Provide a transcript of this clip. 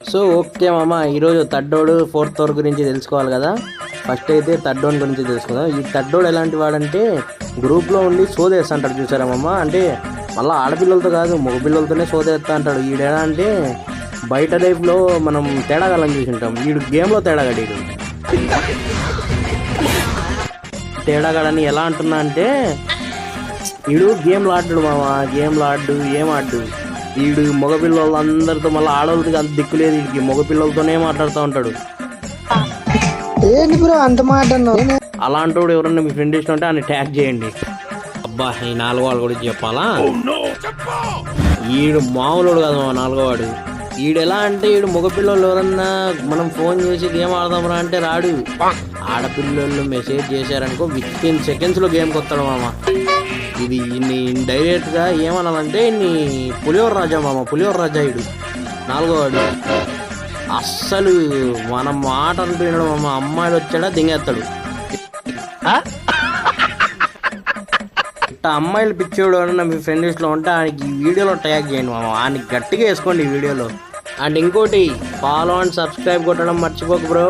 So okay మామ ఈరోజు థర్డోడు fourth over గురించి తెలుసుకోవాలి కదా. ఫస్ట్ అయితే థర్డ్ గురించి తెలుసుకుందాం. ఈ తడ్డోడు ఎలాంటి వాడంటే గ్రూప్లో ఉండి సోదేస్తా అంటాడు చూసారా మామ? అంటే మళ్ళీ ఆడపిల్లలతో కాదు మగపిల్లలతోనే సోదేస్తా అంటాడు. ఈడేనా అంటే బయట లైఫ్లో మనం తేడాగాలని చూసి ఉంటాం. వీడు గేమ్లో తేడాగాడు వీడు తేడాగాడని ఎలా అంటున్నా అంటే వీడు గేమ్లు ఆడాడు మామ. గేమ్లు ఆడు ఏం ఆడు వీడు మగపిల్లలు అందరితో మళ్ళీ ఆడవాళ్ళకి అంత దిక్కు లేదు వీడికి మగపిల్లలతోనే మాట్లాడుతూ ఉంటాడు. ఏంటి బ్రో అంత మాట అన్నావు? అలాంటి వాడు ఎవరన్నా మీ ఫ్రెండ్ ఇష్టం ఉంటే ఆయన ట్యాగ్ చేయండి. అబ్బా ఈ నాలుగో వాడు గురించి చెప్పాలా? ఈడు మామూలుడు కాదు మా నాలుగో వాడు ఈడు ఎలా అంటే ఈడు మగపిల్లలు ఎవరన్నా మనం ఫోన్ చేసి గేమ్ ఆడదాంరా అంటే రాడు. ఆడపిల్లలు మెసేజ్ చేశారనుకో విత్ ఇన్ సెకండ్స్లో గేమ్కి వస్తాడు మామ. ఇది ఇన్ని డైరెక్ట్గా ఏమనాలంటే ఇన్ని పులిహోర రాజా మామ పులిహోర రాజా ఈడు నాలుగో వాడు అస్సలు మన మాట అనిపించడం మామ అమ్మాయిలు వచ్చాడా దింగేస్తాడు. ఇట్లా అమ్మాయిలు పిచ్చోడు అన్న మీ ఫ్రెండ్ లిస్ట్లో ఉంటే ఆయనకి ఈ వీడియోలో ట్యాగ్ చేయండి మామ. ఆయనకి గట్టిగా వేసుకోండి ఈ వీడియోలో. అండ్ ఇంకోటి ఫాలో అండ్ సబ్స్క్రైబ్ కొట్టడం మర్చిపోకు బ్రో